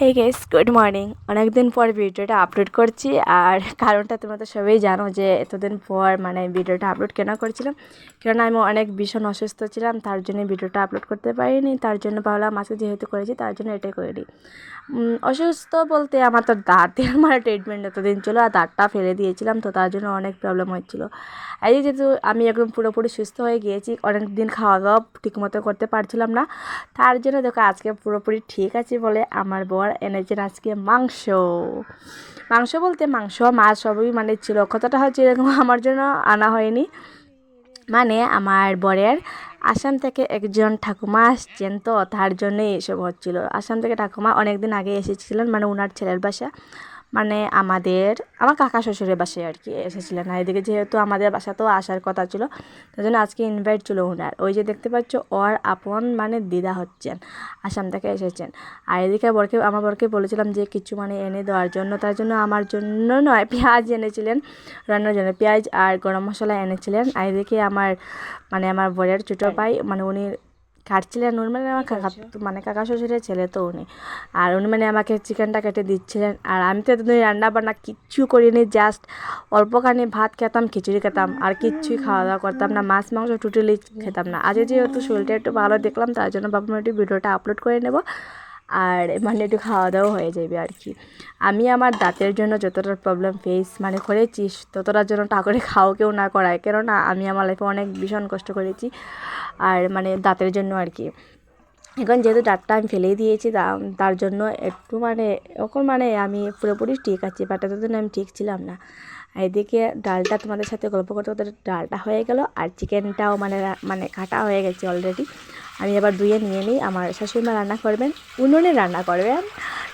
হে guess good morning অনেকদিন পর ভিডিওটা আপলোড করছি আর কারণটা তোমরা তো সবাই জানো যে এতদিন পর মানে ভিডিওটা আপলোড কেন করছিলাম? কেননা আমি অনেক ভীষণ অসুস্থ ছিলাম, তার জন্য ভিডিওটা আপলোড করতে পারিনি, তার জন্য ভাবলাম আজকে যেহেতু করেছি তার জন্য এটাই করে দিই। অসুস্থ বলতে আমার তো দাঁতে, আমার ট্রিটমেন্ট এতদিন ছিল আর দাঁতটা ফেলে দিয়েছিলাম, তো তার জন্য অনেক প্রবলেম হচ্ছিল। এই যেহেতু আমি একদম পুরোপুরি সুস্থ হয়ে গিয়েছি অনেক দিন খাওয়া দাওয়া ঠিকমতো করতে পারছিলাম না, তার জন্য দেখো আজকে পুরোপুরি ঠিক আছে বলে আমার বর এনেছেন আজকে মাংস। মাংস বলতে মাংস, মাছ সবই মানে ছিল। কতটা হচ্ছে এরকম, আমার জন্য আনা হয়নি। মানে আমার বরের আসাম থেকে একজন ঠাকুমা আসছেন তো, তার জন্যই এসব হচ্ছিল। আসাম থেকে ঠাকুমা অনেকদিন আগে এসেছিলেন মানে ওনার ছেলের বাসা। মানে আমাদের আমার কাকা শ্বশুরের বাসায় আর কি এসেছিলেন। আর এদিকে যেহেতু আমাদের বাসা তো আসার কথা ছিল তার জন্য আজকে ইনভাইট ছিল ওনার ওই যে দেখতে পাচ্ছ ওর আপন মানে দিদা হচ্ছেন আসাম থেকে এসেছেন। আর এদিকে বরকে আমার বরকে বলেছিলাম যে কিছু মানে এনে দেওয়ার জন্য তার জন্য আমার জন্য নয় পেঁয়াজ এনেছিলেন রান্নার জন্য পেঁয়াজ আর গরম মশলা এনেছিলেন। আর এদিকে আমার মানে আমার বরের ছোটো ভাই মানে উনি কাটছিলেন উনি মানে আমার কাকা মানে কাকা শ্বশুরের ছেলে তো উনি। আর উনি মানে আমাকে চিকেনটা কেটে দিচ্ছিলেন। আর আমি তো এতদিন রান্না বান্না কিচ্ছু করিনি জাস্ট অল্পখানি ভাত খেতাম খিচুড়ি খেতাম আর কিচ্ছুই খাওয়া দাওয়া করতাম না মাছ মাংস টুটুলি খেতাম না। আজকে যেহেতু শরীরটা একটু ভালো দেখলাম তার জন্য বাবা মা একটু ভিডিওটা আপলোড করে নেব। আর মানে একটু খাওয়া দাওয়া হয়ে যাবে আর কি আমি আমার দাঁতের জন্য যতটা প্রবলেম ফেস মানে করেছি, ততটার জন্য ঠাকুরে খাও কেউ না করায়। কেননা আমি আমার লাইফে অনেক ভীষণ কষ্ট করেছি আর মানে দাঁতের জন্য আর কি এখন যেহেতু দাঁতটা আমি ফেলেই দিয়েছি তার জন্য একটু মানে এখন মানে আমি পুরোপুরি ঠিক আছি বাট এতদিন আমি ঠিক ছিলাম না। এদিকে ডালটা তোমাদের সাথে গল্প করতে করতে ডালটা হয়ে গেল, আর চিকেনটাও মানে মানে কাটা হয়ে গেছে অলরেডি আমি আবার ধুয়ে নিয়ে নিই। আমার শাশুড়িমা রান্না করবেন, উনুনে রান্না করবেন।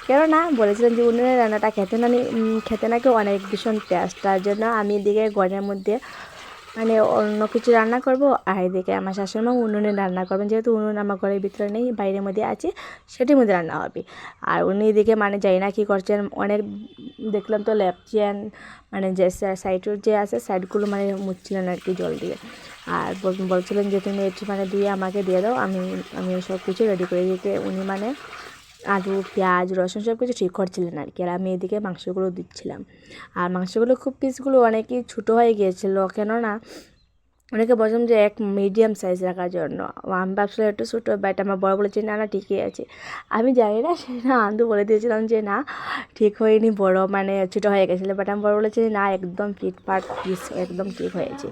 কেননা বলেছিলেন যে উনুনে রান্নাটা খেতে না খেতে নাকি অনেক ভীষণ টেস্ট তার জন্য আমি এদিকে গড়ের মধ্যে মানে অন্য কিছু রান্না করব, আর এদিকে আমার শাশুড়িমা উনুনে রান্না করবেন। যেহেতু উনুন আমার ঘরের ভিতরে নেই, বাইরের মধ্যে আছে, সেটির মধ্যে রান্না হবে। আর উনি এদিকে মানে যাই না কী করছেন, অনেক দেখলাম তো লেপছেন মানে যে সাইডের যে আছে, সাইডগুলো মানে মুছছিলেন আর কি জল দিয়ে। আর বলছিলেন যে তুমি একটু মানে দিয়ে আমাকে দিয়ে দাও, আমি আমি সব কিছু রেডি করে দিতে। উনি মানে আলু, পেঁয়াজ, রসুন সব কিছু ঠিক করছিলেন আর কি। আর আমি এদিকে মাংসগুলো দিচ্ছিলাম। আর মাংসগুলো খুব পিসগুলো অনেকই ছোটো হয়ে গিয়েছিল। কেননা অনেকে বলছিলাম যে এক মিডিয়াম সাইজ রাখার জন্য। আমি ভাবছিলাম একটু ছোটো বাট আমার বড় বলেছে, না না, ঠিকই আছে। আমি জানি না সেটা আন্দু বলে দিয়েছিলাম যে, না, ঠিক হয়নি, বড় মানে ছোটো হয়ে গেছিল। বাট আমি বড় বলেছি না, একদম ফিটফাট পিস একদম ঠিক হয়েছে।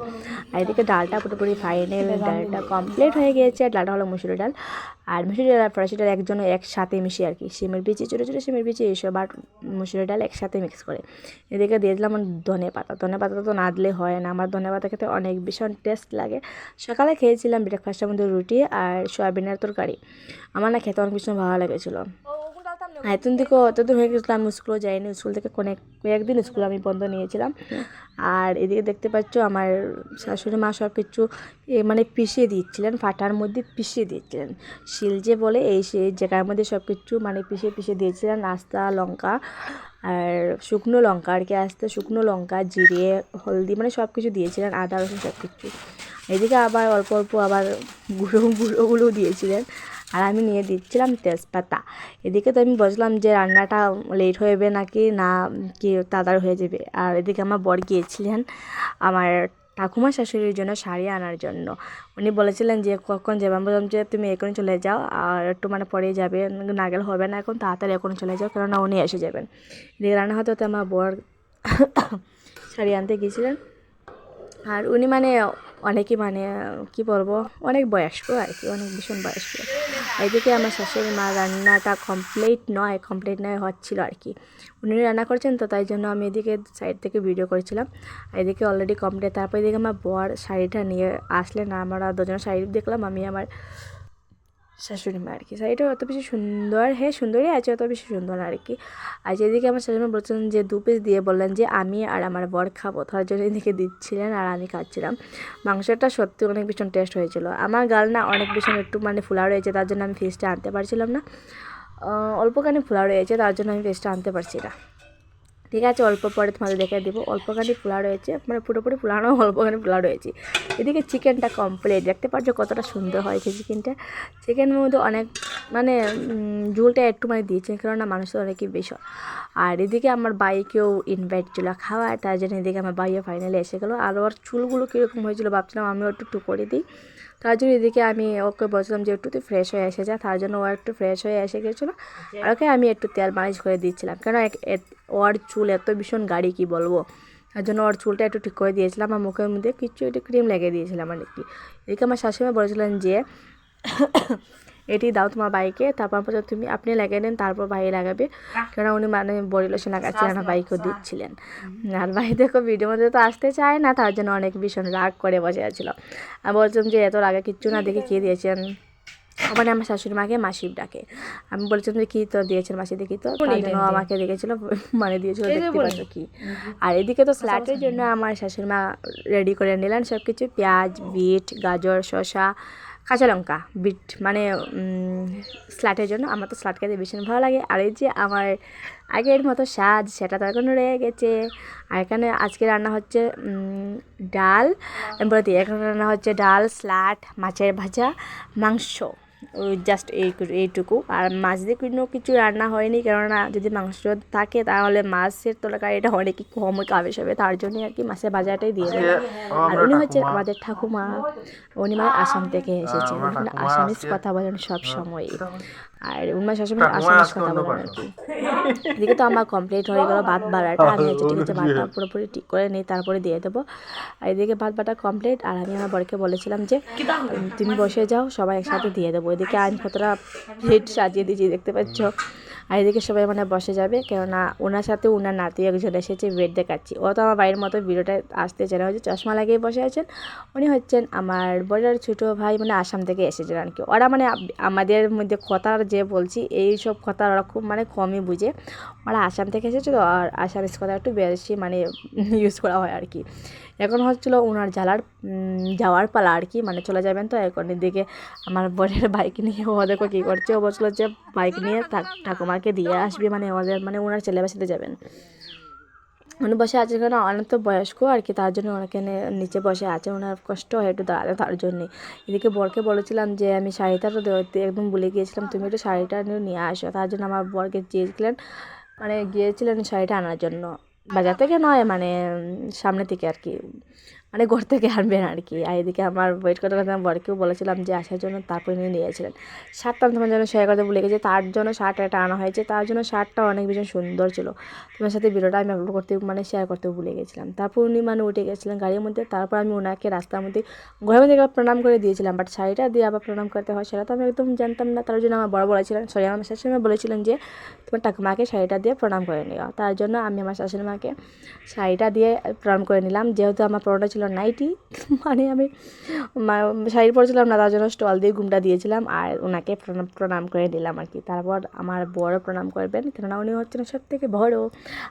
আর এদিকে ডালটা পুরোপুরি ফাইনাল ডালটা কমপ্লিট হয়ে গিয়েছে, আর ডালটা হলো মুসুরি ডাল। আর মুসুরি ডাল আর ফরাসি ডাল একজন একসাথে মিশিয়ে আর কি, সিমের বিচি, ছোটো ছোটো সিমের বিচি এইসব আর মুসুরি ডাল একসাথে মিক্স করে। এদিকে দিয়ে দিলাম ধনে পাতা। ধনে পাতা তো না দিলে হয় না। আমার ধনে পাতা খেতে অনেক ভীষণ টেস্ট লাগে। সকালে খেয়েছিলাম ব্রেকফাস্টের মধ্যে রুটি আর সয়াবিনের তরকারি। আমার না খেতে অনেক ভীষণ ভালো লেগেছিলো। এতদিন থেকে অতদিন হয়ে গেছিল আমি স্কুলও যাইনি। স্কুল থেকে কয়েক কয়েকদিন স্কুল আমি বন্ধ নিয়েছিলাম। আর এদিকে দেখতে পাচ্ছ আমার শাশুড়ি মা সব কিছু মানে পিষিয়ে দিচ্ছিলেন, ফাটার মধ্যে পিষিয়ে দিচ্ছিলেন। শিল যে বলে, এই সেই জায়গার মধ্যে সব কিছু মানে পিষিয়ে পিষিয়ে দিয়েছিলেন আস্তা লঙ্কা আর শুকনো লঙ্কা, আর কি আস্তে শুকনো লঙ্কা, জিরে, হলদি মানে সব কিছু দিয়েছিলেন, আদা, রসুন সব কিছু এদিকে আবার অল্প অল্প আবার গুঁড়ো, গুঁড়োগুলো দিয়েছিলেন। আর আমি নিয়ে দিচ্ছিলাম তেজপাতা। এদিকে তো আমি বুঝলাম যে রান্নাটা লেট হয়ে যাবে নাকি, না, কি তাড়াতাড়ি হয়ে যাবে। আর এদিকে আমার বর গিয়েছিলেন, আমার ঠাকুমা শাশুড়ির জন্য শাড়ি আনার জন্য। উনি বলেছিলেন যে, কখন যাবে? আমি বললাম যে, তুমি এখনই চলে যাও। আর একটু মানে পরে যাবে। না গেলে হবে না এখন, তাড়াতাড়ি এখন চলে যাও। কেননা উনি এসে যাবেন। রান্না হতে হতে আমার বর শাড়ি আনতে গিয়েছিলেন। আর উনি মানে অনেকই মানে কি বলব, অনেক বয়স্ক আর কি, অনেক ভীষণ বয়স্ক। এদিকে আমার শাশুড়ি মা রান্নাটা কমপ্লিট নয় কমপ্লিট নয় হচ্ছিল আর কি। উনি রান্না করছেন তো, তাই জন্য আমি এদিকে সাইড থেকে ভিডিও করেছিলাম। এদিকে অলরেডি কমপ্লিট তারপর এদিকে আমার বর শাড়িটা নিয়ে আসলেন, আমরা দুজনের শাড়ি দেখলাম, আমি আমার শাশুড়ি মা আর কি। শাড়িটা অত বেশি সুন্দর হ্যাঁ সুন্দরই আছে, অত বেশি সুন্দর আর কি। আর যেদিকে আমার শাশুড়ি মা বলছিলেন যে, দু পিস দিয়ে বললেন যে, আমি আর আমার বর খাব তার জন্য এদিকে দিচ্ছিলেন আর আমি খাচ্ছিলাম। মাংসটা সত্যি অনেক ভীষণ টেস্ট হয়েছিল। আমার গাল না অনেক ভীষণ একটু মানে ফুলা রয়েছে, তার জন্য আমি ফিসটা আনতে পারছিলাম না। অল্পখানি ফুলা রয়েছে, তার জন্য আমি ফিসটা আনতে পারছি না। ঠিক আছে, অল্প পরে তোমাদের দেখে দেবো। অল্পখানি পোলা রয়েছে মানে পুরোপুরি পোলানো অল্পখানি পোলা রয়েছে। এদিকে চিকেনটা কমপ্লিট দেখতে পাচ্ছ কতটা সুন্দর হয়েছে চিকেনটা। চিকেনের মধ্যে অনেক মানে ঝোলটা একটু মানে দিয়েছে, কেননা মানুষ তো অনেকই বেশি আর এদিকে আমার বাইকেও ইনভাইট ছিল খাওয়ার তার জন্য এদিকে আমার বাইও ফাইনালি এসে গেলো। আর ওর চুলগুলো কীরকম হয়েছিল ভাবছিলাম আমিও একটু একটু করে দিই। তার জন্য এদিকে আমি ওকে বলছিলাম যে একটু তুই ফ্রেশ হয়ে এসে যা, তার জন্য ও একটু ফ্রেশ হয়ে এসে গেছিল। আর ওকে আমি একটু তেল মালিশ করে দিচ্ছিলাম। কেন ওর চুল এত ভীষণ গাড়ি কি বলব? তার জন্য ওর চুলটা একটু ঠিক করে দিয়েছিলাম আর মুখের মধ্যে কিছু একটু ক্রিম লাগিয়ে দিয়েছিলাম আর কি। এদিকে আমার শাশুড়ি বলেছিলেন যে এটি দাও তোমার বাইকে তারপর পর তুমি আপনি লাগিয়ে নেন তারপর ভাই লাগাবে। কেন উনি মানে বডি লোশন লাগাচ্ছিলেন আর বাইকও দিচ্ছিলেন। আর ভাই দেখো ভিডিও মধ্যে তো আসতে চায় না তার জন্য অনেক ভীষণ রাগ করে বসে আছিল। আর বলছিলাম যে এত রাগে কিচ্ছু না দেখে কে দিয়েছেন? ওখানে আমার শাশুড়ি মাকে মাসির ডাকে। আমি বলছিলাম যে কী তো দিয়েছেন মাসি দেখি তো? জন্য আমাকে দেখেছিল মানে দিয়েছিল দেখতে পাচ্ছ কি? আর এদিকে তো স্যালাডের জন্য আমার শাশুড়ি মা রেডি করে নিলেন সব কিছু পেঁয়াজ বিট গাজর শসা কাঁচা লঙ্কা, বিট মানে স্লাটের জন্য। আমার তো স্লাট খেতে ভীষণ ভালো লাগে। আর এই যে আমার আগের মতো সাজ সেটা তো এখন রয়ে গেছে। আর এখানে আজকে রান্না হচ্ছে ডাল। বলতে বলে এখানে রান্না হচ্ছে ডাল, স্লাট, মাছের ভাজা, মাংস। জাস্ট এই এইটুকু। আর মাছ দিয়ে কোনো কিছু রান্না হয়নি কেননা যদি মাংস থাকে তাহলে মাছের তরকারিটা অনেক কম খাবে সবে তার জন্যই আর কি মাছের বাজারটাই দিয়ে দেবে আর উনি হচ্ছে আমাদের ঠাকুমা উনি মানে আসাম থেকে এসেছেন উনি আসামিস কথা বলেন সব সময় আর উনার শাশুড়ি আসামিস কথা বলেন আর কি। এদিকে তো আমার কমপ্লিট হয়ে গেল ভাত বাড়াটা আমি হচ্ছে ঠিক আছে ভাতটা পুরোপুরি ঠিক করে নিই তারপরে দিয়ে দেবো। আর এদিকে ভাত বাটা কমপ্লিট আর আমি আমার বরকে বলেছিলাম যে তুমি বসে যাও সবাই একসাথে দিয়ে দেবো। আমি কতটা প্লেট সাজিয়ে দিয়েছি, দেখতে পাচ্ছ? আর এদিকে সবাই মানে বসে যাবে, কেননা ওনার সাথে ওনার নাতি একজন এসেছে বেড দেখাচ্ছি। ও তো আমার বাড়ির মতো ভিডিওটা আসতে চায় না হচ্ছে চশমা লাগিয়ে বসে আছেন। উনি হচ্ছেন আমার বড়ার ছোটো ভাই মানে আসাম থেকে এসেছেন আর কি। ওরা মানে আমাদের মধ্যে কথার যে বলছি, এই সব কথা ওরা খুব মানে কমই বুঝে। ওরা আসাম থেকে এসেছে তো, আর আসামিস কথা একটু বেশি মানে ইউজ করা হয় আর কি। এখন হচ্ছিল ওনার জ্বালার যাওয়ার পালা আর কি মানে চলে যাবেন তো এখন এদিকে আমার বোনের বাইক নিয়ে, ও দেখো কী করছে, ও বলছিলো যে বাইক নিয়ে ঠাকুমাকে দিয়ে আসবে মানে ওদের মানে ওনার ছেলে বাসাতে যাবেন। উনি বসে আছে কেন, অনেক তো বয়স্ক আর কি, তার জন্য ওনাকে নিচে বসে আছে ওনার কষ্ট হয় একটু দাঁড়াতে তার জন্যে। এদিকে বরকে বলেছিলাম যে, আমি শাড়িটা তো একদম ভুলে গিয়েছিলাম, তুমি একটু শাড়িটা নিয়ে আসো। তার জন্য আমার বরকে চেয়েছিলেন মানে গিয়েছিলেন শাড়িটা আনার জন্য। বাজার থেকে নয় মানে সামনে থেকে আর কি। মানে ঘর থেকে আনবেন আর কি। আর এদিকে আমার ওয়েট করতে করতে আমার বরকেও বলেছিলাম যে আসার জন্য তারপরে নিয়ে নিয়েছিলেন। শার্টটা তোমার জন্য শেয়ার করতে ভুলে গেছি। তার জন্য শার্ট একটা আনা হয়েছে। তার জন্য শার্টটা অনেক ভীষণ সুন্দর ছিল। তোমার সাথে ভিডিওটা আমি আপলোড করতে মানে শেয়ার করতে ভুলে গেছিলাম। তারপর উনি মানে উঠে গেছিলেন গাড়ির মধ্যে। তারপর আমি ওনাকে রাস্তার মধ্যে, ঘরের মধ্যে প্রণাম করে দিয়েছিলাম। বাট শাড়িটা দিয়ে আবার প্রণাম করতে হয়, সেটা তো আমি একদম জানতাম না। তার জন্য আমার বড় বলেছিলেন সরি আমার শাশুড়ি মা বলেছিলেন যে, তোমার ঠাকুমাকে শাড়িটা দিয়ে প্রণাম করে নিও। তার জন্য আমি আমার শাশুড়ি মাকে শাড়িটা দিয়ে প্রণাম করে নিলাম। যেহেতু আমার পরোটা ছিল নাইটি। মানে আমি শাড়ি পরেছিলাম না, তার জন্য স্টল দিয়ে ঘুমটা দিয়েছিলাম আর ওনাকে প্রণাম প্রণাম করে নিলাম আর কি। তারপর আমার বড় প্রণাম করবেন, কেননা উনি হচ্ছেন সব থেকে বড়।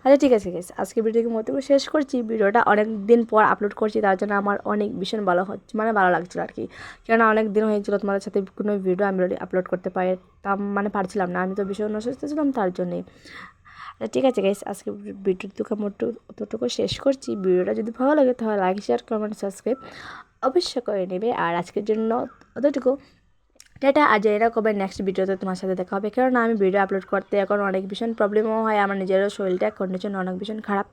আচ্ছা ঠিক আছে গেছে আজকে ভিডিওকে মতো শেষ করছি। ভিডিওটা অনেক দিন পর আপলোড করছি, তার জন্য আমার অনেক ভীষণ ভালো হচ্ছে মানে ভালো লাগছিল আর কি। কেননা অনেক দিন হয়েছিল তোমাদের সাথে কোনো ভিডিও আমি আপলোড করতে পারতাম মানে পারছিলাম না। আমি তো ভীষণ অসুস্থ ছিলাম তার জন্যই। আচ্ছা ঠিক আছে গাইস আজকে ভিডিওটুকু মোটু অতটুকু শেষ করছি। ভিডিওটা যদি ভালো লাগে তাহলে লাইক শেয়ার কমেন্ট সাবস্ক্রাইব অবশ্যই করে নেবে। আর আজকের জন্য অতটুকু টাটা আজ এরা কবে নেক্সট ভিডিওতে তোমার সাথে দেখা হবে। কেননা আমি ভিডিও আপলোড করতে এখন অনেক ভীষণ প্রবলেমও হয়, আমার নিজেরও শরীরটা কন্ডিশন অনেক ভীষণ খারাপ